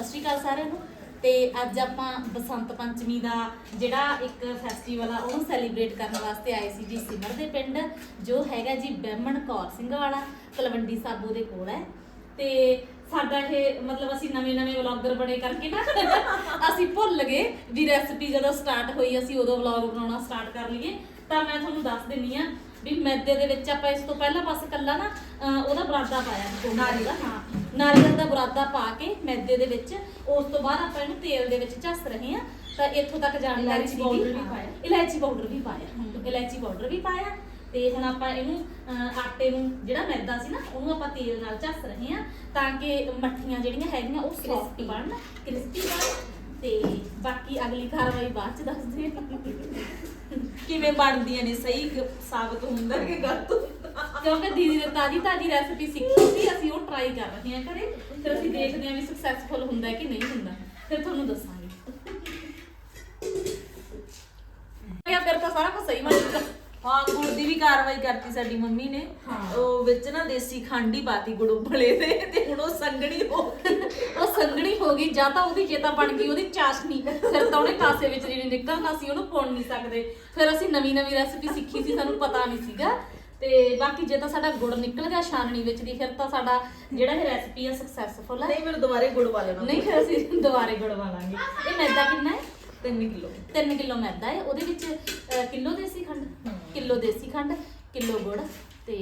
ਸਤਿ ਸ਼੍ਰੀ ਅਕਾਲ ਸਾਰਿਆਂ ਨੂੰ। ਤੇ ਅੱਜ ਆਪਾਂ ਬਸੰਤ ਪੰਚਮੀ ਦਾ ਜਿਹੜਾ ਇੱਕ ਫੈਸਟੀਵਲ ਆ ਉਹਨੂੰ ਸੈਲੀਬ੍ਰੇਟ ਕਰਨ ਵਾਸਤੇ ਆਏ ਸੀ ਜੀ ਸਿਮਰ ਦੇ ਪਿੰਡ ਜੋ ਹੈਗਾ ਜੀ ਬਹਿਮਣ ਕੌਰ ਸਿੰਘ ਵਾਲਾ ਤਲਵੰਡੀ ਸਾਬੋ ਦੇ ਕੋਲ ਹੈ। ਤੇ ਸਾਡਾ ਇਹ ਮਤਲਬ ਅਸੀਂ ਨਵੇਂ ਨਵੇਂ ਵਲੌਗਰ ਬਣੇ ਕਰਕੇ ਨਾ ਅਸੀਂ ਭੁੱਲ ਗਏ ਵੀ ਰੈਸਪੀ ਜਦੋਂ ਸਟਾਰਟ ਹੋਈ ਅਸੀਂ ਉਦੋਂ ਵਲੌਗ ਬਣਾਉਣਾ ਸਟਾਰਟ ਕਰ ਲਈਏ। ਤਾਂ ਮੈਂ ਤੁਹਾਨੂੰ ਦੱਸ ਦਿੰਨੀ ਆ ਵੀ ਮੈਦੇ ਦੇ ਵਿੱਚ ਆਪਾਂ ਇਸ ਤੋਂ ਪਹਿਲਾਂ ਬਸ ਕੱਲਾ ਨਾ ਅਹ ਉਹਦਾ ਬਰਾਦਾ ਪਾਇਆ ਨਾਰੀਅਲ ਦਾ। ਹਾਂ। ਨਾਰੀਅਲ ਦਾ ਬਰਾਦਾ ਪਾ ਕੇ ਮੈਦੇ ਦੇ ਵਿੱਚ ਉਸ ਤੋਂ ਬਾਅਦ ਆਪਾਂ ਇਹਨੂੰ ਤੇਲ ਦੇ ਵਿੱਚ ਝੱਸ ਰਹੇ ਆ ਤਾਂ ਇੱਥੋਂ ਤੱਕ ਜਾਣਕਾਰੀ ਇਲਾਇਚੀ ਸੀਗੀ। powder ਵੀ ਹਾਂ, ਪਾਇਆ। ਇਲਾਇਚੀ ਪਾਊਡਰ ਵੀ ਪਾਇਆ ਇਲਾਇਚੀ ਪਾਊਡਰ ਵੀ ਪਾਇਆ ਤੇ ਹੁਣ ਆਪਾਂ ਇਹਨੂੰ ਅਹ, ਆਟੇ ਨੂੰ ਜਿਹੜਾ ਮੈਦਾ ਸੀ ਨਾ ਉਹਨੂੰ ਆਪਾਂ ਤੇਲ ਨਾਲ ਝੱਸ ਰਹੇ ਆ ਤਾਂ ਕਿ ਮੱਠੀਆਂ ਜਿਹੜੀਆਂ ਹੈਗੀਆਂ ਉਹ ਸੌਫਟ Crispy। ਬਣਨ ਕ੍ਰਿਸਪੀ ਬਣਨ ਤੇ ਬਾਕੀ ਅਗਲੀ ਕਾਰਵਾਈ ਬਾਅਦ ਚ ਦੱਸਦੇ ਆ। ਕਿਵੇਂ ਬਣਦੀਆਂ ਨੇ? ਸਹੀ ਗ- ਸਾਬਤ ਹੁੰਦਾ ਕਿ ਗਲਤ ਹੁੰਦਾ? ਕਿਉਂਕਿ ਦੀਦੀ ਨੇ ਤਾਜੀ ਤਾਜੀ ਰੈਸਪੀ ਸਿੱਖੀ ਸੀ ਅਸੀਂ ਉਹ ਟਰਾਈ ਕਰ ਰਹੇ ਹਾਂ ਘਰੇ। ਫਿਰ ਅਸੀਂ ਦੇਖਦੇ ਹਾਂ ਵੀ ਸਕਸੈਸਫੁਲ ਹੁੰਦਾ ਹੈ ਕਿ ਨਹੀਂ ਹੁੰਦਾ। ਫਿਰ ਤੁਹਾਨੂੰ ਦੱਸਾਂਗੇ। ਯਾ ਫਿਰ ਤਾਂ ਸਾਰਾ ਕੁਝ ਸਹੀ ਜਾਊਗਾ ਹਾਂ ਗੁੜ ਦੀ ਵੀ ਕਾਰਵਾਈ ਕਰਤੀ ਸਾਡੀ ਮੰਮੀ ਨੇ। ਹਾਂ। ਉਹ ਵਿੱਚ ਨਾ ਦੇਸੀ ਖੰਡ ਹੀ ਪਾਤੀ ਗੁੜ ਉਬਲੇ ਦੇ ਤੇ ਹੁਣ ਉਹ ਸੰਗਣੀ ਹੋ ਗਈ। ਉਹ ਸੰਗਣੀ ਹੋ ਗਈ ਜਾਂ ਤਾਂ ਉਹਦੀ ਚੇਤਾ ਬਣ ਗਈ ਉਹਦੀ ਚਾਸ਼ਨੀ। ਫਿਰ ਤਾਂ ਉਹਨੇ ਕਾਸੇ ਵਿੱਚ ਜਿਹੜੀ ਨਿਕਲਣਾ ਸੀ ਉਹਨੂੰ ਪੁਣ ਨਹੀਂ ਸਕਦੇ। ਫਿਰ ਅਸੀਂ ਨਵੀਂ ਨਵੀਂ ਰੈਸਪੀ ਸਿੱਖੀ ਸੀ ਸਾਨੂੰ ਪਤਾ ਨਹੀਂ ਸੀਗਾ। ਤੇ ਬਾਕੀ ਜੇ ਤਾਂ ਸਾਡਾ ਗੁੜ ਨਿਕਲ ਗਿਆ ਛਾਨਣੀ ਵਿੱਚ ਦੀ ਫਿਰ ਤਾਂ ਸਾਡਾ ਜਿਹੜਾ ਇਹ ਰੈਸਪੀ ਆ ਸਕਸੈਸਫੁਲ ਹੈ ਨਹੀਂ ਫਿਰ ਦੁਬਾਰੇ ਗੁੜ ਵਾਲੇ ਨਾਲ ਨਹੀਂ ਫਿਰ ਅਸੀਂ ਦੁਬਾਰੇ ਗੜਵਾ ਲਾਂਗੇ। ਇਹ ਮੈਦਾ ਕਿੰਨਾ ਹੈ? 3 ਕਿਲੋ 3 ਕਿਲੋ ਮੈਦਾ ਹੈ ਉਹਦੇ ਵਿੱਚ ਅਹ, ਕਿਲੋ ਦੇਸੀ ਖੰਡ। ਕਿਲੋ ਦੇਸੀ ਖੰਡ ਕਿਲੋ ਗੁੜ ਤੇ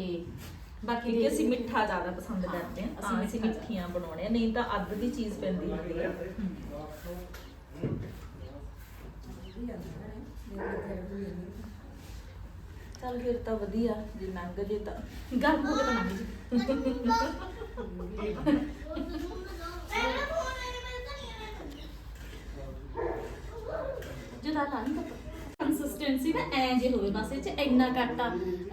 ਬਾਕੀ ਦੇ- ਅਸੀਂ ਮਿੱਠਾ ਜ਼ਿਆਦਾ ਪਸੰਦ ਹਾਂ, ਕਰਦੇ ਹਾਂ ਅਸੀਂ ਅਸੀਂ ਅਸੀਂ ਮਿੱਠਾ ਮਿੱਠੀਆਂ ਬਣਾਉਣੇ ਆ ਨਹੀਂ ਤਾਂ ਅੱਧ ਦੀ ਚੀਜ਼ ਪੈਂਦੀ ਹੁੰਦੀ ਆ ਚੱਲ ਫਿਰ ਤਾਂ ਵਧੀਆ ਜੇ ਲੰਘ ਜੇ ਤਾਂ। ਗਰਮ ਹੋ ਕੇ ਤਾਂ ਮੰਗ ਜੀ ਜਿਹਦਾ ਤਾਂ ਨਹੀਂ ਕੰਸਿਸਟੈਂਸੀ ਨਾ ਐ ਜੇ ਹੋਵੇ ਬਸ ਇਹ ਚ ਇੰਨਾ ਘੱਟਾ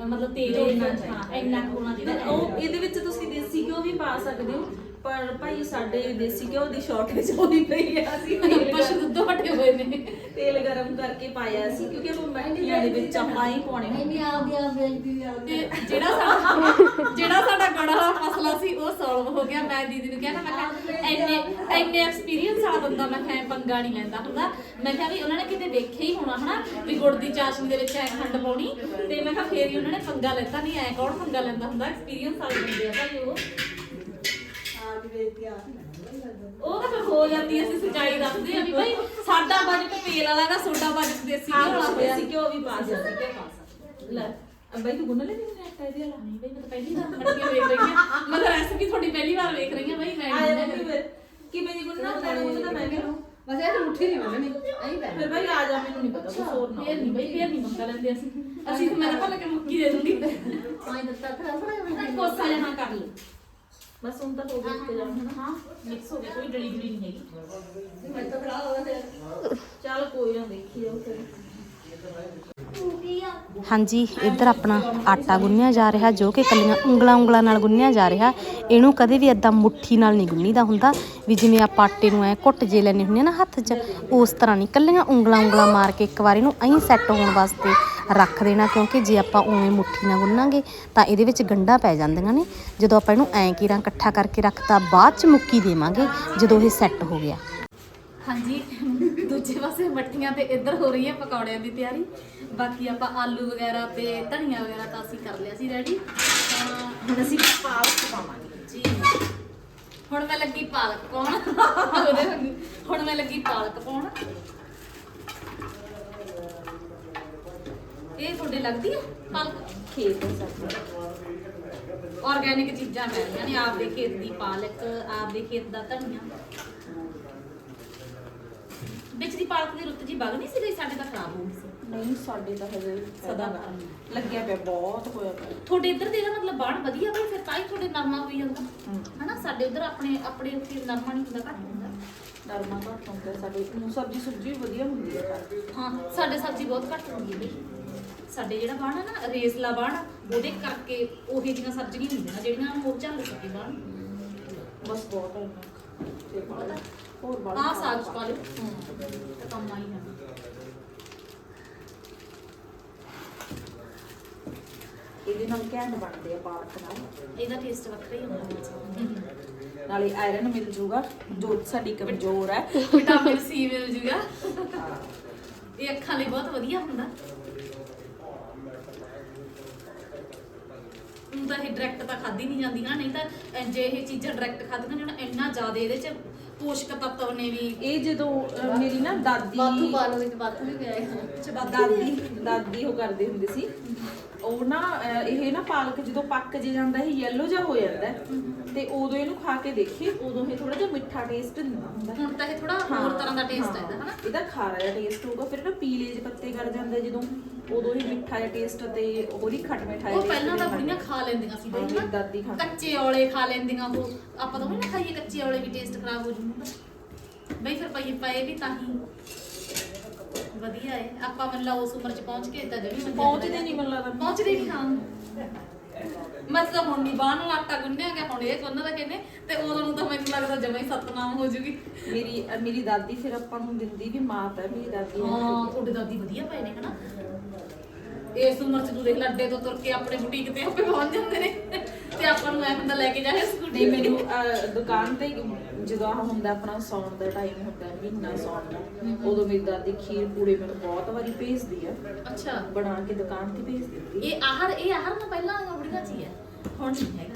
ਮਤਲਬ ਤੇਲ ਇੰਨਾ ਹੋਣਾ ਚਾਹੀਦਾ। ਉਹ ਇਹਦੇ ਵਿੱਚ ਤੁਸੀਂ ਦੇਸੀ ਘਿਓ ਵੀ ਪਾ ਸਕਦੇ ਹੋ। ਪਰ ਭਾਈ ਸਾਡੇ ਦੇਸੀ ਘਿਓ ਦੀ ਸ਼ਾਰਟੇਜ ਹੋਈ ਪਈ ਆ ਅਸੀਂ ਤੇਲ ਪਸ਼ੂ ਗਰਮ- ਦੁੱਧ ਵੱਟੇ ਹੋਏ ਨੇ। ਤੇਲ ਗਰਮ ਕਰਕੇ ਪਾਇਆ ਸੀ ਕਿਉਂਕਿ ਆਪਾਂ ਮੱਠੀਆਂ ਦੇ ਵਿੱਚ ਆਪਾਂ ਹੀ ਪਾਉਣੇ ਹੁੰਦੇ ਆ। ਤੇ ਜਿਹੜਾ ਸਾਡਾ ਜਿਹੜਾ ਸਾਡਾ ਗੜਾ ਮਸਲਾ ਸੀ ਉਹ ਸੋਲਵ ਹੋ ਗਿਆ। ਮੈਂ ਦੀਦੀ ਨੂੰ ਕਿਹਾ ਨਾ ਮੈਂ ਕਿਹਾ ਇੰਨੇ ਇੰਨੇ ਐਕਸਪੀਰੀਅੰਸ ਵਾਲਾ ਬੰਦਾ ਮੈਂ ਕਿਹਾ ਪੰਗਾ ਨਹੀਂ ਲੈਂਦਾ ਹੁੰਦਾ। ਮੈਂ ਕਿਹਾ ਵੀ ਉਹਨਾਂ ਨੇ ਕਿਤੇ ਦੇਖਿਆ ਹੀ ਹੋਣਾ ਹਨਾ? ਵੀ ਗੁੜ ਦੀ ਚਾਸ਼ਨੀ ਦੇ ਵਿੱਚ ਐ ਖੰਡ ਪਾਉਣੀ। ਤੇ ਮੈਂ ਕਿਹਾ ਫੇਰ ਹੀ ਉਹਨਾਂ ਨੇ ਪੰਗਾ ਲੈਤਾ ਨਹੀਂ ਐ ਕੌਣ ਪੰਗਾ ਲੈਂਦਾ ਹੁੰਦਾ? ਐਕਸਪੀਰੀਅੰਸ ਵਾਲੇ ਬੰਦੇ ਆ ਭਾਈ ਉਹ। ਉਹ ਤਾਂ ਫਿਰ ਹੋ ਜਾਂਦੀ ਹੈ, ਅਸੀਂ ਸੱਚਾਈ ਦੱਸਦੇ ਆ ਵੀ ਭਾਈ ਸਾਡਾ ਬਜਟ ਤੇਲ ਵਾਲਾ ਦਾ ਤੁਹਾਡਾ ਬਜਟ ਦੇਸੀ ਘਿਓ ਹਾਂ ਵਾਲਾ ਹੋਇਆ ਦੇਸੀ ਘਿਓ ਵੀ ਪਾ ਸਕਦੇ ਘਿਓ ਪਾ ਸਕਦੇ ਲੈ ਬਾਈ ਤੂੰ ਗੁੰਨ ਲੈ ਨਹੀਂ ਆਟਾ ਇਹਦੇ ਵਾਲਾ ਨਹੀਂ ਬਈ ਮੈਂ ਤਾਂ ਪਹਿਲੀ ਵਾਰ ਖੜੀਆਂ ਵੇਖ ਰਹੀ ਹਾਂ ਮੈਂ ਤਾਂ ਰੈਸਪੀ ਤੁਹਾਡੀ ਪਹਿਲੀ ਵਾਰ ਵੇਖ ਰਹੀ ਹਾਂ ਬਈ ਮੈਂ ਆਇਆ ਨਹੀਂ ਮੰਮੀ ਫਿਰ ਕਿਵੇਂ ਦੀ ਗੁੰਨਣਾ ਮੈਂ ਗੁੰਨਦਾ ਮੈਂ ਕਿਹਾ ਬਸ ਇਹ ਮੁੱਠੀ ਨਹੀਂ ਮੰਨਣੀ ਐਂ ਬੈ ਫਿਰ ਭਾਈ ਆ ਜਾ ਮੈਨੂੰ ਨਹੀਂ ਪਤਾ ਕੁਝ ਹੋਰ ਨਾ ਫੇਰ ਨਹੀਂ ਬਈ ਫੇਰ ਨਹੀਂ ਮੰਗਾ ਲੈਂਦੇ ਅਸੀਂ। ਅਸੀਂ ਤਾਂ ਮੈਂ ਤਾਂ ਭੱਲ ਕੇ ਮੁੱਕੀ ਦੇ ਦੂੰਗੀ। ਆਈ ਦਿੱਤਾ ਥਰਾ ਥਰਾ ਕੋਸਾ ਜਿਹਾ ਕਰ ਲਓ ਬਸ ਹੁਣ ਤਾਂ ਹੋ ਗਿਆ ਤੇ ਜਾਣਾ ਹਾਂ। ਮਿਕਸ ਹੋ ਗਿਆ ਕੋਈ ਡਲੀ ਡਲੀ ਨਹੀਂ ਹੈਗੀ। ਮੈਂ ਤਾਂ ਖੜਾ ਹੋ ਗਿਆ ਚੱਲ ਕੋਈ ਨਾ ਦੇਖੀ ਜਾਓ ਫਿਰ। ਹਾਂਜੀ, ਇੱਧਰ ਆਪਣਾ ਆਟਾ ਗੁੰਨਿਆ ਜਾ ਰਿਹਾ, ਜੋ ਕਿ ਕੱਲੀਆਂ ਉਂਗਲਾਂ ਉਂਗਲਾਂ ਨਾਲ ਗੁੰਨਿਆ ਜਾ ਰਿਹਾ। ਇਹਨੂੰ ਕਦੇ ਵੀ ਏਦਾਂ ਮੁੱਠੀ ਨਾਲ ਨਹੀਂ ਗੁੰਨੀਦਾ ਹੁੰਦਾ, ਵੀ ਜਿਵੇਂ ਆਪਾਂ ਆਟੇ ਨੂੰ ਐ ਘੁੱਟ ਜੇ ਲੈਨੇ ਹੁੰਦੇ ਆ ਨਾ ਹੱਥ 'ਚ, ਉਸ ਤਰ੍ਹਾਂ ਨਹੀਂ। ਕੱਲੀਆਂ ਉਂਗਲਾਂ ਉਂਗਲਾਂ ਮਾਰ ਕੇ ਇੱਕ ਵਾਰ ਇਹਨੂੰ ਐਂ ਸੈੱਟ ਹੋਣ ਵਾਸਤੇ ਰੱਖ ਦੇਣਾ, ਕਿਉਂਕਿ ਜੇ ਆਪਾਂ ਉਵੇਂ ਮੁੱਠੀ ਨਾਲ ਗੁੰਨਾਂਗੇ, ਤਾਂ ਇਹਦੇ ਵਿੱਚ ਗੰਢਾਂ ਪੈ ਜਾਂਦੀਆਂ ਨੇ। ਜਦੋਂ ਆਪਾਂ ਇਹਨੂੰ ਐਂ ਕੀਰਾਂ ਇਕੱਠਾ ਕਰਕੇ ਰੱਖਤਾ, ਬਾਅਦ 'ਚ ਮੁੱਕੀ ਦੇਵਾਂਗੇ, ਜਦੋਂ ਇਹ ਸੈੱਟ ਹੋ ਗਿਆ। ਹਾਂਜੀ, ਦੂਜੇ ਪਾਸੇ ਮੱਠੀਆਂ ਤੇ ਇੱਧਰ ਹੋ ਰਹੀ ਹੈ ਪਕੌੜਿਆਂ ਦੀ ਤਿਆਰੀ। ਬਾਕੀ ਆਪਾਂ ਆਲੂ ਵਗੈਰਾ ਤੇ ਧਨੀਆ ਵਗੈਰਾ ਤਾਂ ਅਸੀਂ ਕਰ ਲਿਆ ਸੀ ਰੈਡੀ ਤਾਂ ਹੁਣ ਅਸੀਂ ਪਾਲਕ ਪਾਵਾਂਗੇ। ਜੀ। ਹੁਣ ਮੈਂ ਲੱਗੀ ਪਾਲਕ ਪਾਉਣ। ਉਹਦੇ ਵਾਂਗੂ। ਹੁਣ ਮੈਂ ਲੱਗੀ ਪਾਲਕ ਪਾਉਣ। ਇਹ ਤੁਹਾਡੇ ਲੱਗਦੀ ਹੈ ਪਾਲਕ? ਖੇਤ ਹੈ ਸਾਡਾ ਆਰਗੈਨਿਕ ਚੀਜ਼ਾਂ ਮਿਲਦੀਆਂ ਨੇ, ਆਪਦੇ ਖੇਤ ਦੀ ਪਾਲਕ, ਆਪਦੇ ਖੇਤ ਦਾ ਧਨੀਆ ਵਿੱਚ ਦੀ ਪਾਲਕ ਦੀ ਰੁੱਤ ਜੀ ਵਗ ਨਹੀਂ ਸੀ ਗਈ? ਸਾਡੇ ਤਾਂ ਖਰਾਬ ਹੋ ਗਈ ਸੀ। ਨਹੀਂ ਸਾਡੇ ਤਾਂ ਹਜੇ ਸਦਾ ਲੱਗਿਆ ਪਿਆ ਬਹੁਤ ਹੋਇਆ ਪਿਆ। ਤੁਹਾਡੇ ਇੱਧਰ ਦੇ ਇਹਦਾ ਮਤਲਬ ਬਾਣ ਵਧੀਆ ਬਈ ਫਿਰ ਤਾਂ ਹੀ ਤੁਹਾਡੇ ਨਰਮਾ ਹੋਈ ਜਾਂਦਾ। ਹਮ। ਹਨਾ ਸਾਡੇ ਉੱਧਰ ਆਪਣੇ ਆਪਣੇ ਉੱਥੇ ਨਰਮਾ ਨਹੀਂ ਹੁੰਦਾ ਘੱਟ ਹੁੰਦਾ। ਨਰਮਾ ਘੱਟ ਹੁੰਦਾ ਸਾਡੇ ਨੂੰ ਸਬਜ਼ੀ ਸੁਬਜ਼ੀ ਵਧੀਆ ਹੁੰਦੀ ਹੈ ਹਾਂ ਸਾਡੇ ਸਬਜ਼ੀ ਬਹੁਤ ਘੱਟ ਹੁੰਦੀ ਹੈ ਬਈ। ਸਾਡੇ ਜਿਹੜਾ ਬਾਣ ਆ ਨਾ ਰੇਸਲਾ ਬਾਣ ਉਹਦੇ ਕਰਕੇ ਉਹੀ ਜਿਹੀਆਂ ਸਬਜ਼ੀਆਂ ਹੁੰਦੀਆਂ ਜਿਹੜੀਆਂ ਸਕੇ ਬਾਣ। ਬਸ ਬਹੁਤ ਹੈ। ਤੇ ਪਤਾ ਹੋਰ ਬਾਅਦ ਆਹ ਸਾਗ ਚ ਪਾ ਲਿਓ। ਤਾਂ ਕੰਮ ਆਈ ਜਾਣਾ ਇਹਦੇ ਨਾਲ ਘੈਂਟ ਬਣਦੇ ਆ ਪਾਲਕ ਨਾਲ। ਇਹਦਾ ਟੇਸਟ ਵੱਖਰਾ ਹੀ ਹੁੰਦਾ ਨਾਲੇ ਆਇਰਨ ਮਿਲ ਜੂਗਾ। ਜੋ ਸਾਡੀ ਕਮਜ਼ੋਰ ਹੈ। ਵਿਟਾਮਿਨ ਸੀ ਮਿਲ ਜੂਗਾ। ਇਹ ਅੱਖਾਂ ਲਈ ਬਹੁਤ ਵਧੀਆ ਹੁੰਦਾ। ਹੁਣ ਤਾਂ ਇਹ ਡਾਇਰੈਕਟ ਤਾਂ ਖਾਦੀ ਨਹੀਂ ਜਾਂਦੀਆਂ ਨਹੀਂ ਤਾਂ ਜੇ ਇਹ ਚੀਜ਼ਾਂ ਡਾਇਰੈਕਟ ਖਾਦੀਆਂ ਜਾਣ ਇੰਨਾ ਜ਼ਿਆਦਾ ਇਹਦੇ ਚ ਪੋਸ਼ਕ ਤੱਤਵ ਨੇ ਵੀ। ਇਹ ਜਦੋਂ ਮੇਰੀ ਨਾ ਬਾਥੂ ਦਾਦੀ ਪਾ ਲਓ ਵਿੱਚ ਬਾਥੂ ਵੀ ਪਿਆ ਹੈ। ਦਾਦੀ ਦਾਦੀ ਉਹ ਕਰਦੇ ਹੁੰਦੇ ਸੀ। ਉਹ ਨਾ ਅਹ, ਇਹ ਨਾ ਪਾਲਕ ਜਦੋਂ ਪੱਕ ਜੇ ਜਾਂਦਾ ਇਹ ਯੈਲੋ ਜਿਹਾ ਹੋ ਜਾਂਦਾ ਹੈ। ਤੇ ਉਦੋਂ ਇਹਨੂੰ ਖਾ ਕੇ ਦੇਖੀ ਉਦੋਂ ਇਹ ਥੋੜਾ ਜਿਹਾ ਮਿੱਠਾ ਟੇਸਟ ਦਿੰਦਾ ਹੁੰਦਾ ਹੁਣ ਤਾਂ ਇਹ ਥੋੜਾ ਹੋਰ ਤਰ੍ਹਾਂ ਦਾ ਟੇਸਟ ਹੈ ਇਹਦਾ ਹਨਾ? ਇਹਦਾ ਖਾਰਾ ਜਿਹਾ ਟੇਸਟ ਹੋਊਗਾ ਫਿਰ ਨਾ ਪੀਲੇ ਜਿਹੇ ਪੱਤੇ ਕਰ ਜਾਂਦਾ ਜਦੋਂ ਉਦੋਂ ਹੀ ਮਿੱਠਾ ਜਿਹਾ ਟੇਸਟ ਤੇ ਉਹਦੀ ਖੱਟ ਮਿਠਾਈ ਉਹ ਪਹਿਲਾਂ ਤਾਂ ਬੁੜੀਆਂ ਖਾ ਲੈਂਦੀਆਂ ਸੀ ਬਈ ਹਾਂ, ਦਾਦੀ ਖਾ ਕੱਚੇ ਔਲੇ ਖਾ ਲੈਂਦੀਆਂ ਉਹ। ਆਪਾਂ ਤਾਂ ਉਹ ਨਾ ਖਾਈਏ ਕੱਚੇ ਔਲੇ ਵੀ ਟੇਸਟ ਖਰਾਬ ਹੋ ਜੂਗਾ ਬਈ ਫਿਰ ਪਈ ਪਏ ਵੀ ਤਾਂ ਹੀ ਵਧੀਆ ਹੈ ਆਪਾਂ ਮਨ ਲਾ ਉਸ ਉਮਰ ਚ ਪਹੁੰਚ ਕੇ ਤਾਂ ਜਮੀ ਮੰਜੇ ਪਹੁੰਚਦੇ ਨਹੀਂ ਮੈਨੂੰ ਲੱਗਦਾ। ਪਹੁੰਚਦੇ ਨਹੀਂ ਹਾਂ। ਮਤਲਬ ਹੁਣ ਨਹੀਂ ਬਾਹਰ ਨੂੰ ਆਟਾ ਗੁੰਨਿਆ ਗਿਆ ਹੁਣ ਇਹ ਗੁੰਨ ਦਾ ਕਹਿੰਦੇ ਤੇ ਉਦੋਂ ਨੂੰ ਤਾਂ ਮੈਨੂੰ ਲੱਗਦਾ ਜਮਾ ਹੀ ਸਤਨਾਮ ਹੋ ਜੂਗੀ। ਮੇਰੀ ਅਹ ਮੇਰੀ ਦਾਦੀ ਫਿਰ ਆਪਾਂ ਨੂੰ ਦਿੰਦੀ ਵੀ ਮਾਪ ਹੈ ਮੇਰੀ ਦਾਦੀ ਹਾਂ। ਤੁਹਾਡੇ ਦਾਦੀ ਵਧੀਆ ਪਏ ਨੇ ਹਨਾ? ਇਸ ਉਮਰ ਚ ਤੂੰ ਦੇਖ ਲੱਡੇ ਤੋਂ ਤੁਰ ਕੇ ਆਪਣੇ ਬੁਟੀਕ ਤੇ ਆਪੇ ਪਹੁੰਚ ਜਾਂਦੇ ਨੇ। ਤੇ ਆਪਾਂ ਨੂੰ ਐ ਹੁੰਦਾ ਲੈ ਕੇ ਜਾਏ ਸਕੂਟੀ ਨਹੀਂ ਮੈਨੂੰ ਅਹ, ਦੁਕਾਨ ਤੇ ਹੀ ਜਦੋਂ ਆਹ ਹੁੰਦਾ ਆਪਣਾ ਸੌਣ ਦਾ ਟਾਈਮ ਹੁੰਦਾ ਹੈ, ਮਹੀਨਾ ਸੌਣ ਦਾ ਉਦੋਂ ਮੇਰੀ ਦਾਦੀ ਖੀਰ ਪੂੜੇ ਮੈਨੂੰ ਬਹੁਤ ਵਾਰੀ ਭੇਜਦੀ ਆ। ਅੱਛਾ। ਬਣਾ ਕੇ ਦੁਕਾਨ ਤੇ ਭੇਜ ਦਿੰਦੀ ਇਹ ਆਹਰ ਇਹ ਆਹਰ ਨਾ ਪਹਿਲਾਂ ਵਾਲੀਆਂ ਬੁੜੀਆਂ ਚ ਹੀ ਹੈ। ਹੁਣ ਨਹੀਂ ਹੈਗਾ।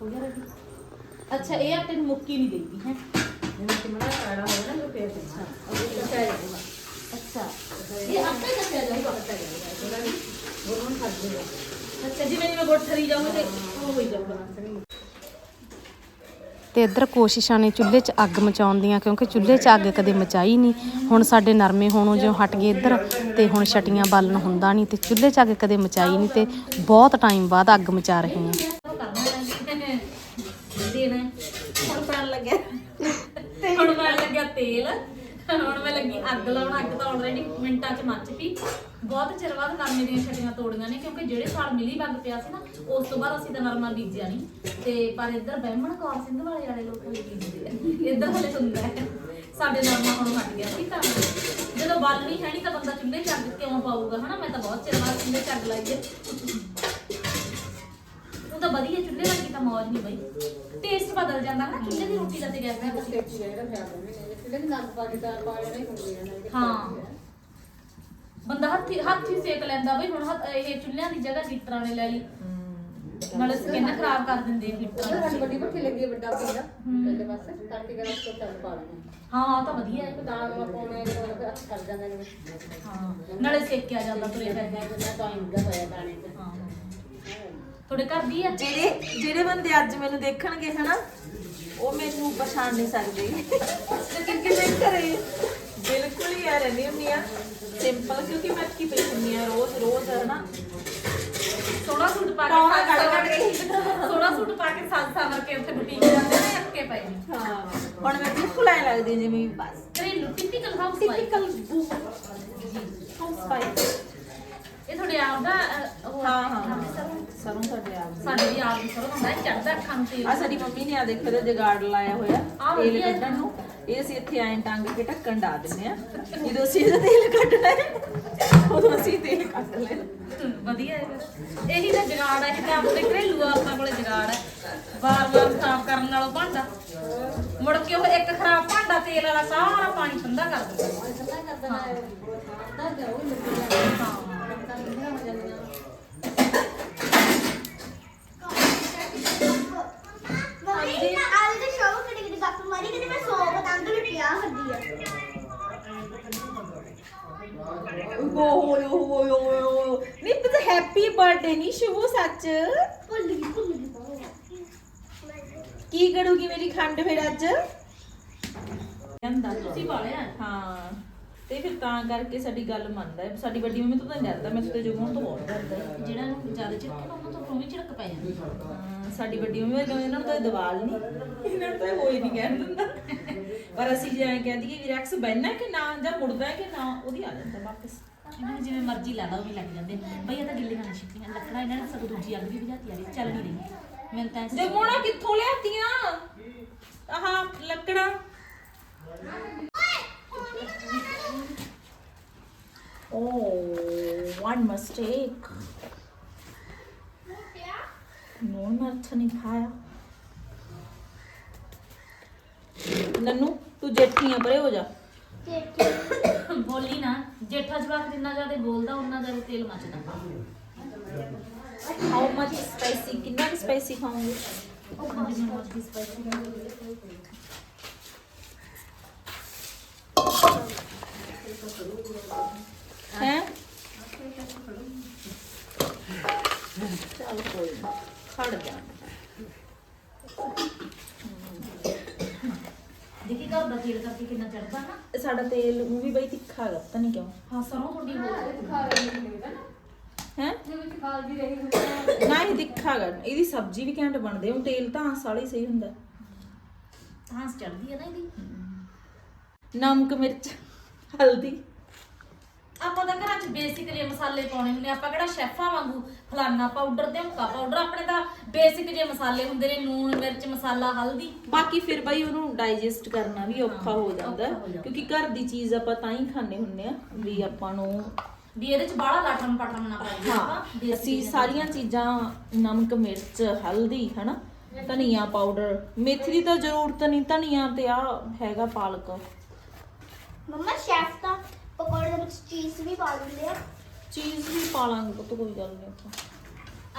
ਹੋ ਗਿਆ ਰੈਡੀ। ਅੱਛਾ ਇਹ ਆਟੇ ਨੂੰ ਮੁੱਕੀ ਨਹੀਂ ਦੇਈਦੀ ਹੈ? ਅੱਛਾ ਇਹ ਆਪੇ ਕੱਟਿਆ ਜਾਊਗਾ। ਕੱਚਾ ਜਾਊਗਾ ਥੋੜਾ ਨਹੀਂ ਉਹ ਨੂੰ ਜਿਵੇਂ ਗੁੜ ਠਰੀ ਜਾਊਗਾ ਤੇ ਉਹ ਹੋਈ ਜਾਊਗਾ ਤੇ ਇੱਧਰ ਕੋਸ਼ਿਸ਼ਾਂ ਨੇ ਚੁੱਲ੍ਹੇ 'ਚ ਅੱਗ ਮਚਾਉਣ ਦੀਆਂ, ਕਿਉਂਕਿ ਚੁੱਲ੍ਹੇ 'ਚ ਅੱਗ ਕਦੇ ਮਚਾਈ ਨਹੀਂ। ਹੁਣ ਸਾਡੇ ਨਰਮੇ ਹੋਣੋਂ ਜਿਉਂ ਹਟ ਗਏ ਇੱਧਰ, ਤੇ ਹੁਣ ਛਟੀਆਂ ਬਾਲਣ ਹੁੰਦਾ ਨਹੀਂ, ਤੇ ਚੁੱਲ੍ਹੇ 'ਚ ਅੱਗ ਕਦੇ ਮਚਾਈ ਨਹੀਂ, ਤੇ ਬਹੁਤ ਟਾਈਮ ਬਾਅਦ ਅੱਗ ਮਚਾ ਰਹੇ ਹਾਂ। ਦੇਣਾ ਹੁਣ ਪੈਣ ਲੱਗਿਆ ਹੁਣ ਮੈਂ ਲੱਗਿਆ ਤੇਲ। ਹੁਣ ਮੈਂ ਲੱਗੀ, ਅੱਗ ਲਾਉਣ, ਅੱਗ ਤਾਂ ਆਲਰੇਡੀ ਮਿੰਟਾਂ 'ਚ ਮੱਚ ਪਈ ਬਹੁਤ ਚਿਰ ਬਾਅਦ ਨਰਮੇ ਦੀਆਂ ਛਟੀਆਂ ਤੋੜੀਆਂ ਨੇ, ਕਿਉਂਕਿ ਜਿਹੜੇ ਸਾਲ ਮਿਲੀ ਬੱਗ ਪਿਆ ਸੀ ਨਾ, ਉਸ ਤੋਂ ਬਾਅਦ ਅਸੀਂ ਤਾਂ ਨਰਮਾ ਬੀਜਿਆ ਨਹੀਂ ਤੇ ਪਰ ਇੱਧਰ ਬਹਿਮਣ, ਕੌਰ ਸਿੰਘ ਵਾਲੇ ਵਾਲੇ ਲੋਕ ਹੋਈ ਬੀਜਦੇ ਆ। ਇੱਧਰ ਹਲੇ ਹੁੰਦਾ ਹੈ ਸਾਡੇ ਨਰਮਾ ਹੁਣ ਹਟ ਗਿਆ ਸੀ ਤਾਂ ਜਦੋਂ ਬਾਲਣੀ ਹੈ ਨਹੀਂ ਤਾਂ ਬੰਦਾ ਚੁੱਲ੍ਹੇ 'ਚ ਅੱਗ ਕਿਉਂ ਪਾਊਗਾ? ਹਨਾ, ਮੈਂ ਤਾਂ ਬਹੁਤ ਚਿਰ ਬਾਅਦ ਚੁੱਲ੍ਹੇ 'ਚ ਅੱਗ ਲਾਈ ਹੈ। ਉਹ ਤਾਂ ਵਧੀਆ ਚੁੱਲ੍ਹੇ ਵਰਗੀ ਤਾਂ ਮੌਜ ਨਹੀਂ ਬਈ। ਟੇਸਟ ਬਦਲ ਜਾਂਦਾ ਹਨਾ ਚੁੱਲ੍ਹੇ ਦੀ ਰੋਟੀ ਦਾ ਤੇ ਗੈਸ ਦੀ ਰੋਟੀ ਨੇ ਲੈਣਾ ਹੀ। ਨਾ ਬੰਦਾ ਹੱਥੀ ਹੱਥੀ ਸੇਕ ਲੈਂਦਾ ਬਈ ਹੁਣ ਹੱਥ- ਇਹ ਚੁੱਲ੍ਹਿਆਂ ਦੀ ਜਗ੍ਹਾ ਹੀਟਰਾਂ ਨੇ ਲੈ ਲਈ। ਨਾਲੇ ਸਕਿਨ ਖਰਾਬ ਕਰ ਦਿੰਦੇ ਆ ਹੀਟਰਾਂ ਸਾਡੀ ਵੱਡੀ ਭੱਠੀ ਲੱਗੀ ਹੈ ਵੱਡਾ ਪੀਂਦਾ ਪਹਿਲੇ ਪਾਸੇ ਤੜਕੇ ਗਰਮ ਤੋਂ ਚੱਲ ਪਾ ਲੈਣਾ ਹਾਂ ਉਹ ਤਾਂ ਵਧੀਆ ਹੈ। ਦਾਲ ਵਾ ਪਾਉਣੇ ਉਹ ਫਿਰ ਅੱਛ ਕਰ ਜਾਂਦੇ ਨੇ ਹਾਂ। ਨਾਲੇ ਸੇਕਿਆ ਜਾਂਦਾ ਤੁਰੇ ਫਿਰਦੇ ਮੈਂ ਤਾਂ ਟਾਈਮ ਦਾ ਹੋਇਆ ਦਾਣੇ ਤੇ ਹਾਂ। ਤੁਹਾਡੇ ਘਰ ਦੀ ਆ? ਜਿਹੜੇ ਜਿਹੜੇ ਬੰਦੇ ਅੱਜ ਮੈਨੂੰ ਦੇਖਣਗੇ ਹਨਾ ਉਹ ਮੈਨੂੰ ਪਛਾਣ ਨਹੀਂ ਸਕਦੇ। ਕਿਉਂਕਿ ਮੈਂ ਘਰੇ ਬਿਲਕੁਲ ਹੀ ਆ ਰਹਿੰਦੀ ਹੁੰਦੀ ਆ। ਸਿੰਪਲ ਕਿਉਂਕਿ ਮੈਂ ਕੀ ਪਈ ਹੁੰਦੀ ਆ ਰੋਜ਼ ਰੋਜ਼ ਹਨਾ। ਸੋਹਣਾ ਸੂਟ ਪਾ ਕੇ ਸੱਜ ਕੱਢ ਕੱਢ ਕੇ। ਸੋਹਣਾ ਸੂਟ ਪਾ ਕੇ ਸੱਜ ਸਵਰ ਕੇ ਉੱਥੇ ਬੁਟੀਕ ਜਾਂਦੇ ਨੇ ਅੱਕੇ ਪਏ ਨੇ। ਹਾਂ ਹੁਣ ਮੈਂ ਬਿਲਕੁਲ ਐ ਲੱਗਦੀ ਜਿਵੇਂ ਬਸ। ਘਰੇਲੂ typical housewife typical housewife ਇਹ ਤੁਹਾਡੇ ਆਪ ਦਾ ਅਹ, ਉਹ ਹਾਂ ਹਾਂ ਆਪਣੇ ਸਰੋਂ? ਸਰੋਂ ਸਾਡੇ ਆਪ ਦੀ। ਸਾਡੇ ਵੀ ਆਪ ਦੀ ਸਰੋਂ ਹੁੰਦਾ ਹੈ ਚੜਦਾ ਅੱਖਾਂ ਨੂੰ ਤੇਲ ਆ ਸਾਡੀ ਮੰਮੀ ਨੇ ਆ ਦੇਖੋ ਤੇ ਜਗਾੜ ਲਾਇਆ ਹੋਇਆ ਆਹ ਤੇਲ ਵਧੀਆ ਕੱਢਣ ਨੂੰ। ਇਹ ਅਸੀਂ ਇੱਥੇ ਐਂ ਟੰਗ ਕੇ ਢੱਕਣ ਡਾ ਦਿੰਦੇ ਆ ਜਦੋਂ ਅਸੀਂ ਇਹਦਾ ਤੇਲ ਕੱਢਣਾ ਹੈ ਉਦੋਂ ਅਸੀਂ ਤੇਲ ਕੱਢ ਲੈਣਾ ਵਧੀਆ ਹੈ ਫਿਰ। ਇਹੀ ਤਾਂ ਜਗਾੜ ਹੈ ਇਹ ਤਾਂ ਆਪਣੇ ਘਰੇਲੂ ਆ ਆਪਣੇ ਕੋਲੇ ਜਗਾੜ ਹੈ। ਵਾਰ-ਵਾਰ ਖਰਾਬ ਕਰਨ ਨਾਲੋਂ ਭਾਂਡਾ। ਮੁੜ ਕੇ ਉਹ ਇੱਕ ਖਰਾਬ ਭਾਂਡਾ ਤੇਲ ਵਾਲਾ ਸਾਰਾ ਪਾਣੀ ਠੰਡਾ ਕਰ ਦਿੰਦਾ। ਠੰਡਾ ਕਰ ਦੇਣਾ ਹੈ ਦਾ ਜਾਓ ਲੱਗੀ ਜਾਣਾ ਹਾਂ ਤਾਂ ਠੰਡੀਆਂ ਹੋ ਜਾਂਦੀਆਂ ਮੰਮੀ ਅੱਜ ਦੇ ਸ਼ੋਅ ਕਿਹੜੀ ਕਿਹੜੀ ਗੱਪ ਮਾਰੀ ਕਿਤੇ ਮੈਂ ਸੌ ਲੁੱਟਿਆ ਹੁੰਦੀ ਆ। ਓਏ ਹੋਏ ਹੋਏ ਹੋਏ। ਨਹੀਂ ਪਤਾ ਹੈਪੀ ਬਰਥਡੇ ਨਹੀਂ ਸ਼ੁਭ ਸੱਚ? ਭੁੱਲ ਗਈ ਭੁੱਲ ਗਈ। ਕੀ ਕਰੂਗੀ ਮੇਰੀ ਖੰਡ ਫਿਰ ਅੱਜ? ਕਹਿੰਦਾ ਤੁਸੀਂ ਵਾਲਿਆ ਹਾਂ। ਤੇ ਫਿਰ ਤਾਂ ਕਰਕੇ ਸਾਡੀ ਗੱਲ ਮੰਨਦਾ ਹੈ। ਸਾਡੀ ਵੱਡੀ ਮੰਮੀ ਤੋਂ ਤਾਂ ਨਹੀਂ ਡਰਦਾ ਮੈਂ ਤੇ ਜੁਗੋਂ ਤੋਂ ਬਹੁਤ ਡਰਦਾ ਹੈ। ਜਿਹੜਾ ਨੂੰ ਜ਼ਿਆਦਾ ਝਿੜਕੇ ਉਹਨਾਂ ਤੋਂ ਰੋਵੇਂ ਝਿੜਕ ਪੈ ਜਾਂਦੀ ਹਾਂ, ਸਾਡੀ ਵੱਡੀ ਮੰਮੀ ਵਰਗਾ ਇਹਨਾਂ ਨੂੰ ਤਾਂ ਇਹ ਦਿਵਾਲ ਨਹੀਂ ਇਹਨਾਂ ਨੂੰ ਤਾਂ ਇਹ ਕੋਈ ਨਹੀਂ ਕਹਿਣ ਦਿੰਦਾ। ਪਰ ਅਸੀਂ ਜੇ ਐਂ ਕਹਿ ਦਈਏ ਵੀ ਰੈਕਸ ਬਹਿਣਾ ਕਿ ਨਾ ਜਾਂ ਮੁੜਦਾ ਕਿ ਨਾ ਉਹਦੀ ਆ ਜਾਂਦਾ ਵਾਪਸ। ਇਹਨਾਂ ਜਿਵੇਂ ਮਰਜ਼ੀ ਲਾ ਲਾ ਉਹ ਵੀ ਲੱਗ ਜਾਂਦੇ। ਬਈ ਇਹ ਤਾਂ ਗਿੱਲੀਆਂ ਨਹੀਂ ਛਿੱਕੀਆਂ ਲੱਕੜਾਂ ਇਹਨਾਂ ਨੇ ਸਗੋਂ ਦੂਜੀ ਅੱਗ ਵੀ ਬੁਝਾਤੀ ਆ ਰਹੀ ਚੱਲ ਨਹੀਂ ਰਹੀ। ਮੈਨੂੰ ਤਾਂ ਐਸੀ- ਜਮੋਣਾ ਕਿੱਥੋਂ ਲਿਆਤੀਆਂ? ਆਹ ਲੱਕੜਾਂ। ਓ ਵਨ ਮਿਸਟੇਕ ਨੂਣ ਮਿਰਚ ਨਹੀਂ ਖਾਇਆ ਨੰਨੂ। ਤੂੰ ਜੇਠੀ ਆ ਪਰੇ ਹੋ ਜਾ। ਬੋਲੀ ਨਾ ਜੇਠਾ ਜਵਾਕ ਜਿੰਨਾ ਜ਼ਿਆਦਾ ਬੋਲਦਾ ਉਹਨਾਂ ਜ਼ਿਆਦਾ ਤੇਲ ਮੱਚਦਾ। ਹਾਊ ਮਚ ਸਪਾਈਸੀ ਕਿੰਨਾ ਸਪਾਈਸੀ ਉਹ ਸਪਾਈਸੀ ਹੈ ਚੱਲ ਕੋਈ ਖੜ ਜਾ। ਦੇਖੀ ਘਰ ਦਾ ਤੇਲ ਕਰਕੇ ਕਿੰਨਾ ਚੜਦਾ ਨਾ? ਇਹ ਸਾਡਾ ਤੇਲ ਉਹ ਵੀ ਬਈ ਤਿੱਖਾ ਹੈਗਾ ਪਤਾ ਨਹੀਂ ਕਿਉਂ? ਹਾਂ ਸਰੋਂ ਥੋੜੀ ਹੋ ਹੈ? ਨਾ ਇਹ ਤਿੱਖਾ ਹੈਗਾ ਇਹਦੀ ਸਬਜ਼ੀ ਵੀ ਘੈਂਟ ਬਣਦੀ ਉਹ ਤੇਲ ਤਾਂ ਸਾਲੀ ਸਹੀ ਹੁੰਦਾ। ਹਾਂ ਚੜਦੀ ਹੈ ਨਾ ਇਹਦੀ। ਨਮਕ ਮਿਰਚ ਹਲਦੀ। ਆਪਾਂ ਤਾਂ ਘਰਾਂ 'ਚ ਬੇਸਿਕਲੀ ਮਸਾਲੇ ਪਾਉਣੇ ਹੁੰਦੇ ਆ। ਆਪਾਂ ਕਿਹੜਾ ਸ਼ੈਫਾਂ ਵਾਂਗੂ ਫਲਾਨਾ ਪਾਊਡਰ ਤੇ ਹੁੱਕਾ ਪਾਊਡਰ ਆਪਣੇ ਤਾਂ ਬੇਸਿਕ ਜੇ ਮਸਾਲੇ ਹੁੰਦੇ ਨੇ ਨੂਣ ਮਿਰਚ ਮਸਾਲਾ ਹਲਦੀ। ਬਾਕੀ ਫਿਰ ਬਈ ਉਹਨੂੰ ਡਾਈਜੈਸਟ ਕਰਨਾ ਵੀ ਔਖਾ ਹੋ ਜਾਂਦਾ। ਔਖਾ ਹੋ ਜਾਂਦਾ। ਕਿਉਂਕਿ ਘਰ ਦੀ ਚੀਜ਼ ਆਪਾਂ ਤਾਂ ਹੀ ਖਾਣੇ ਹੁੰਨੇ ਆ ਵੀ ਆਪਾਂ ਨੂੰ ਵੀ ਇਹਦੇ 'ਚ ਬਾਹਲਾ ਲਾਟਮ ਪਟਮ ਨਾ ਪਾਈਏ ਆਪਾਂ ਹਾਂ ਅਸੀਂ ਸਾਰੀਆਂ ਚੀਜ਼ਾਂ। ਨਮਕ ਮਿਰਚ ਹਲਦੀ ਹਨਾ ਧਨੀਆ ਪਾਊਡਰ ਮੇਥੀ ਦੀ ਤਾਂ ਜ਼ਰੂਰਤ ਨਹੀਂ ਧਨੀਆ ਤੇ ਆ ਹੈਗਾ ਪਾਲਕ। ਮੰਮਾ ਸ਼ੈਫ ਤਾਂ ਪਕੌੜੇ ਦੇ ਵਿੱਚ ਚੀਜ਼ ਵੀ ਪਾ ਦਿੰਦੇ ਆ। ਚੀਜ਼ ਵੀ ਪਾ ਲਾਂਗੇ ਪੁੱਤ ਕੋਈ ਗੱਲ ਨਹੀਂ ਆਪਾਂ।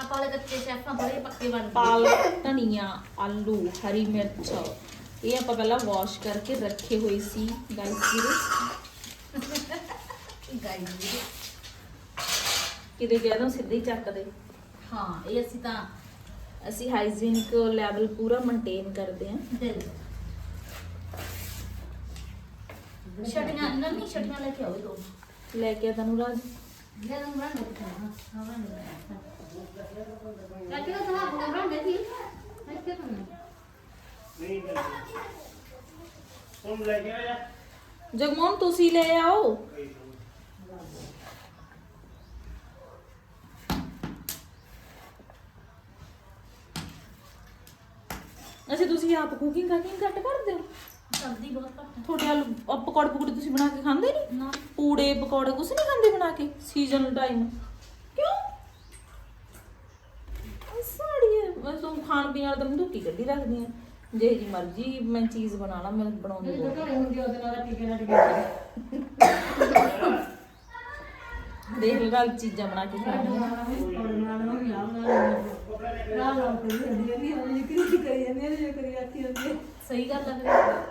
ਆਪਾਂ ਵਾਲੇ ਕੱਚੇ ਸ਼ੈਫਾਂ ਬੜੇ ਪੱਕੇ ਬਣ ਪਾਲਕ ਧਨੀਆ ਆਲੂ ਹਰੀ ਮਿਰਚ। ਇਹ ਆਪਾਂ ਪਹਿਲਾਂ ਵਾਸ਼ ਕਰਕੇ ਰੱਖੇ ਹੋਏ ਸੀ ਗਾਈਸ ਵੀਰੇ। ਗਾਈਸ ਕਿਤੇ ਕਹਿ ਦੋ ਸਿੱਧੇ ਹੀ ਚੱਕਦੇ ਹਾਂ ਇਹ ਅਸੀਂ ਤਾਂ ਅਸੀਂ ਹਾਈਜੀਨਿਕ ਲੈਵਲ ਪੂਰਾ ਮੇਨਟੇਨ ਕਰਦੇ ਹਾਂ ਦਿਲ ਛਟੀਆਂ ਨੰਨੀ ਛਟੀਆਂ ਲੈ ਕੇ ਆਓ ਦੋ। ਲੈ ਕੇ ਤੈਨੂੰ ਰਾਜ। ਲੈ ਲਾਂ ਬਣਾ ਦੇ ਹਾਂ ਹਾਂ ਬਣਾ ਦੇ ਚਾਚੀ ਦਾ ਸਹਾਬ ਨਾ ਬਣਾਉਂਦੇ ਸੀ। ਇੱਥੇ ਤੋਂ ਜਗਮੋਹਨ ਤੁਸੀਂ ਲੈ ਆਓ। ਅੱਛਾ ਤੁਸੀਂ ਆਪ ਕੁਕਿੰਗ ਕਾਕਿੰਗ ਘੱਟ ਕਰਦੇ ਹੋ? ਸਬਜ਼ੀ ਬਹੁਤ ਘੱਟ ਤੁਹਾਡੇ ਆਲੂ ਆਹ ਪਕੌੜੇ ਪਕੌੜੇ ਤੁਸੀਂ ਬਣਾ ਕੇ ਖਾਂਦੇ ਨਹੀਂ? ਨਾ। ਪੂੜੇ ਪਕੌੜੇ ਕੁਛ ਨਹੀਂ ਖਾਂਦੇ ਬਣਾ ਕੇ ਸੀਜ਼ਨ ਟਾਈਮ ਕਿਉਂ? ਸਾੜੀਏ ਮੈਂ ਤੂੰ ਖਾਣ ਪੀਣ ਵਾਲਾ ਤਾਂ ਮਧੂਕੀ ਕੱਢੀ ਰੱਖਦੀ ਆ ਜੇ ਜੀ ਮਰਜ਼ੀ ਮੈਂ ਚੀਜ਼ ਬਣਾ ਲਾ ਮੈਂ ਬਣਾਉਂਦੀ ਜਦੋਂ ਬਹੁਤ। ਘਰੇ ਹੁੰਦੀ ਉਹਦੇ ਨਾਲ ਟੀਕੇ ਨਾਲ ਟੀਕੇ ਦੇਖ ਲਗਾ ਚੀਜ਼ਾਂ ਬਣਾ ਕੇ ਖਾਂਦੀ ਸਹੀ ਗੱਲ ਹੈ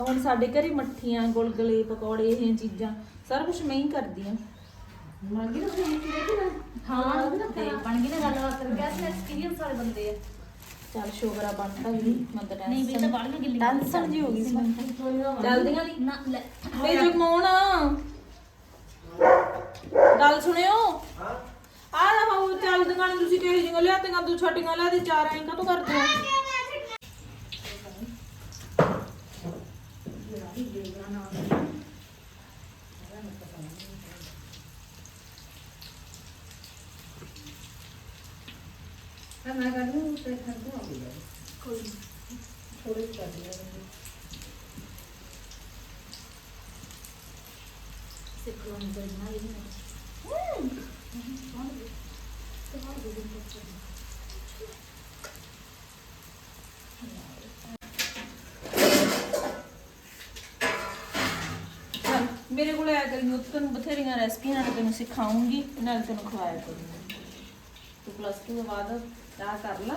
ਹੁਣ ਸਾਡੇ ਘਰੇ ਮੱਠੀਆਂ ਗੁਲਗੁਲੇ ਪਕੌੜੇ ਇਹ ਚੀਜ਼ਾਂ ਸਾਰਾ ਕੁਝ ਮੈਂ ਹੀ ਕਰਦੀ ਆ। ਹਾਂ ਤੇ ਬਣ ਗਈ ਨਾ ਗੱਲਬਾਤ ਕਰ ਗਿਆ ਸੀ ਐਕਸਪੀਰੀਅੰਸ ਵਾਲੇ ਬੰਦੇ ਆ। ਚੱਲ ਸ਼ੋਗਰਾ ਬਣਦਾ ਵੀ ਮੈਂ ਤਾਂ ਨਹੀਂ ਵੀ ਤਾਂ ਬਾਲੀਆਂ ਗਿੱਲੀ ਟੈਨਸ਼ਨ ਜੀ ਹੋ ਗਈ ਸੀ। ਮੈਨੂੰ ਜਲਦੀਆਂ ਨਹੀਂ ਨਾ ਲੈ ਵੇ ਜਗਮੋਹਨ ਗੱਲ ਸੁਣਿਓ? ਆ ਰਹਾ ਚੱਲਦੀਆਂ ਨੇ ਤੁਸੀਂ ਕਿਹੋ ਜਿਹੀਆਂ ਲਿਆਤੀਆਂ ਤੂੰ ਛੋਟੀਆਂ ਲਿਆ ਦੀ ਚਾਰ ਐਂ ਕਾਹਤੋਂ ਕਰਦੇ ਹੋ ਮੈਂ ਕਰੂੰ ਤੇ ਖਰਦੂ ਆ ਗਿਆ ਸਿੱਖ ਲੋ ਨਿਕਲ ਨਾ ਇਹ ਨਹੀਂ ਚੱਲ, ਮੇਰੇ ਕੋਲ ਆਇਆ ਕਰੀ ਉਹ ਤੈਨੂੰ ਬਥੇਰੀਆਂ ਰੈਸਪੀਆਂ ਨਾਲ ਤੈਨੂੰ ਸਿਖਾਉਂਗੀ ਨਾਲ ਤੈਨੂੰ ਖਵਾਇਆ ਕਰੂੰਗੀ। ਤੂੰ ਪਲੱਸ 2 ਤੋਂ ਬਾਅਦ ਆ ਕਰ ਲਾ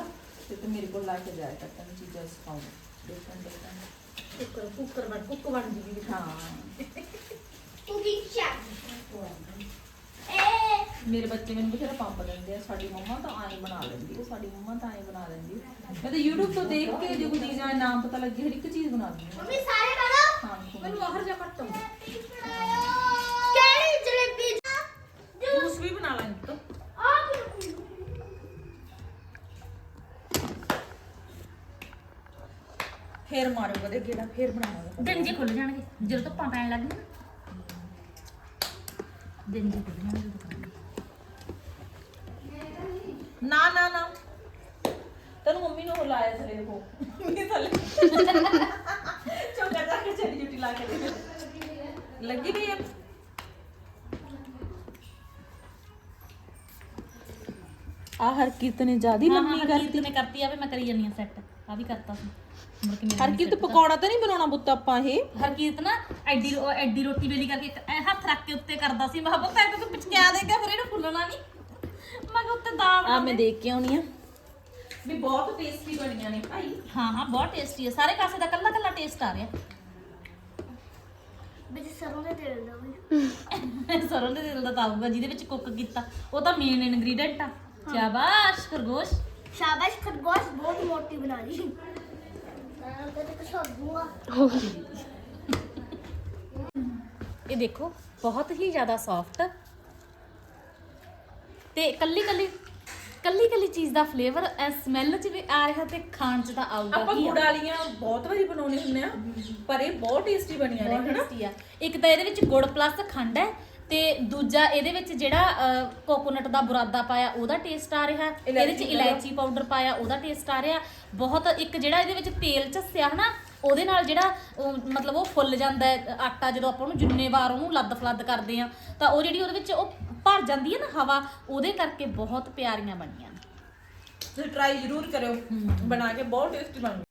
ਤੇ ਤੂੰ ਮੇਰੇ ਕੋਲ ਲਾ ਕੇ ਜਾਇਆ ਕਰ ਤੈਨੂੰ ਚੀਜ਼ਾਂ ਸਿਖਾਉਂਗੀ। ਦੇਖਣ ਦੇਖਣ। ਕੁੱਕਰ ਕੁੱਕਰ ਬਣ ਕੁੱਕ ਬਣ ਜੀ ਹਾਂ। ਕੁਕਿੰਗ ਸ਼ੈਫ ਏ। ਮੇਰੇ ਬੱਚੇ ਮੈਨੂੰ ਬਥੇਰਾ ਪੰਪ ਦਿੰਦੇ ਆ ਸਾਡੀ ਮੰਮਾ ਤਾਂ ਆਏ ਬਣਾ ਲੈਂਦੀ ਹੈ ਸਾਡੀ ਮੰਮਾ ਤਾਂ ਆਏ ਬਣਾ ਲੈਂਦੀ ਹੈ ਮੈਂ ਤਾਂ YouTube ਤੋਂ ਦੇਖ ਕੇ ਜੇ ਕੋਈ ਚੀਜ਼ ਦਾ ਨਾਮ ਪਤਾ ਲੱਗੇ ਹਰ ਇੱਕ ਚੀਜ਼ ਬਣਾ ਦਿੰਦੀ ਮੰਮੀ ਸਾਰੇ ਹਾਂ ਮੈਨੂੰ ਬਾਹਰ ਜਾ ਕੱਟ ਕਿਹੜੀ ਜਲੇਬੀ ਜੂਸ ਵੀ ਬਣਾ ਲਾਂਗੀ ਤੂੰ ਆ ਫੇਰ ਮਾਰੋ ਕਦੇ ਕਿਹੜਾ ਫੇਰ ਬਣਾਵਾਂਗੇ ਦਿਨ ਜੀ ਖੁੱਲ ਜਾਣਗੇ ਜਦੋਂ ਧੁੱਪਾਂ ਪੈਣ ਲੱਗ ਗਈਆਂ ਦਿਨ ਜੀ ਖੁੱਲ ਜਾਣਗੇ ਨਾ ਨਾ ਨਾ। ਤੈਨੂੰ ਮੰਮੀ ਨੂੰ ਉਹ ਲਾਇਆ ਥਲੇ ਦੇਖੋ ਮੰਮੀ ਥਲੇ। ਚੋਕਾ ਜਾ ਕੇ ਚੜੀ ਜੁਟੀ ਲਾ ਕੇ ਦੇ। ਲੱਗੀ ਵੀ ਹੈ ਆ ਨੇ ਜਿਆਦੀ ਹਾਂ ਲੰਮੀ ਹਾਂ ਕਰਤੀ। ਹਰਕੀਰਤ ਨੇ ਕਰਤੀ ਆ ਵੀ ਮੈਂ ਕਰੀ ਜਾਂਦੀ ਆ ਸੈੱਟ ਆ ਵੀ ਕਰਤਾ ਸੀ। ਮੁੜ ਕੇ ਮੇਰੇ ਹਰਕੀਰਤ ਪਕੌੜਾ ਤਾਂ ਨਹੀਂ ਬਣਾਉਣਾ ਪੁੱਤ ਆਪਾਂ ਇਹ? ਹਰਕੀਰਤ ਨਾ ਐਡੀ ਰੋ- ਐਡੀ ਰੋਟੀ ਵੇਲੀ ਕਰਕੇ ਇੱਕ ਐ ਹੱਥ ਰੱਖ ਕੇ ਉੱਤੇ ਕਰਦਾ ਸੀ। ਮੈਂ ਪੁੱਤ ਤਾਂ ਤੂੰ ਪਿਚਕਿਆ ਦੇਗਾ ਫਿਰ ਇਹਨੂੰ ਫੁੱਲਣਾ ਨਹੀਂ ਮੈਂ ਕਿਹਾ ਉੱਤੇ ਦਾਲ ਆ ਮੈਂ ਦੇਖ ਕੇ ਆਉਣੀ ਆ। ਵੀ ਬਹੁਤ ਟੇਸਟੀ ਬਣੀਆਂ ਨੇ ਭਾਈ। ਹਾਂ ਹਾਂ ਬਹੁਤ ਟੇਸਟੀ ਹੈ ਸਾਰੇ ਕਾਸੇ ਦਾ ਕੱਲਾ ਕੱਲਾ ਟੇਸਟ ਆ ਰਿਹਾ। ਵਿੱਚ ਸਰੋਂ ਦੇ ਤੇਲ ਦਾ ਵੀ ਸਰੋਂ ਦੇ ਤੇਲ ਦਾ ਤਾਂ ਆਊਗਾ ਜਿਹਦੇ ਵਿੱਚ ਕੁੱਕ ਕੀਤਾ। ਉਹ ਤਾਂ ਮੇਨ ਇਨਗਰੀਡੀਐਂਟ ਆ। ਸ਼ਾਬਾਸ਼ ਖਰਗੋਸ਼। ਸ਼ਾਬਾਸ਼ ਖਰਗੋਸ਼ ਬਹੁਤ ਮੋਟੀ ਬਣਾ ਲਈ। ਇਹ ਦੇਖੋ ਬਹੁਤ ਹੀ ਜ਼ਿਆਦਾ ਸੌਫਟ ਤੇ ਕੱਲੀ ਕੱਲੀ ਕੱਲੀ ਕੱਲੀ ਚੀਜ਼ ਦਾ ਫਲੇਵਰ ਸਮੈਲ ਚ ਵੀ ਆ ਰਿਹਾ ਤੇ ਖਾਣ ਚ ਤਾਂ ਆਊਗਾ ਆਪਾਂ ਹੀ ਆ। ਗੁੜ ਵਾਲੀਆਂ ਬਹੁਤ ਵਾਰੀ ਬਣਾਉਣੇ ਹੁੰਦੇ ਆ ਪਰ ਇਹ ਬਹੁਤ ਟੇਸਟੀ ਬਣੀਆਂ ਨੇ ਬਹੁਤ ਹਨਾ? tasty ਆ। ਇੱਕ ਤਾਂ ਇਹਦੇ ਵਿੱਚ ਗੁੜ ਪਲੱਸ ਖੰਡ ਹੈ ਤੇ ਦੂਜਾ ਇਹਦੇ ਵਿੱਚ ਜਿਹੜਾ ਕੋਕੋਨਟ ਦਾ ਬੁਰਾਦਾ ਪਾਇਆ ਉਹਦਾ ਟੇਸਟ ਆ ਰਿਹਾ। ਇਹਦੇ ਵਿੱਚ ਇਲਾਇਚੀ ਪਾਊਡਰ ਪਾਇਆ ਉਹਦਾ ਟੇਸਟ ਆ ਰਿਹਾ। ਬਹੁਤ ਇੱਕ ਜਿਹੜਾ ਇਹਦੇ ਵਿੱਚ ਤੇਲ ਝੱਸਿਆ ਹਨਾ ਉਹਦੇ ਨਾਲ ਜਿਹੜਾ ਮਤਲਬ ਉਹ ਫੁੱਲ ਜਾਂਦਾ ਆਟਾ ਜਦੋਂ ਆਪਾਂ ਉਹਨੂੰ ਜਿੰਨੇ ਵਾਰ ਉਹਨੂੰ ਲੱਦ ਫਲੱਦ ਕਰਦੇ ਆ ਤਾਂ ਉਹ ਜਿਹੜੀ ਉਹਦੇ ਵਿੱਚ ਉਹ ਭਰ ਜਾਂਦੀ ਹੈ ਨਾ ਹਵਾ ਉਹਦੇ ਕਰਕੇ ਬਹੁਤ ਪਿਆਰੀਆਂ ਬਣੀਆਂ ਤੁਸੀਂ ਟਰਾਈ ਜ਼ਰੂਰ ਕਰਿਓ। ਬਣਾ ਕੇ ਬਹੁਤ ਟੇਸਟੀ ਬਣੂ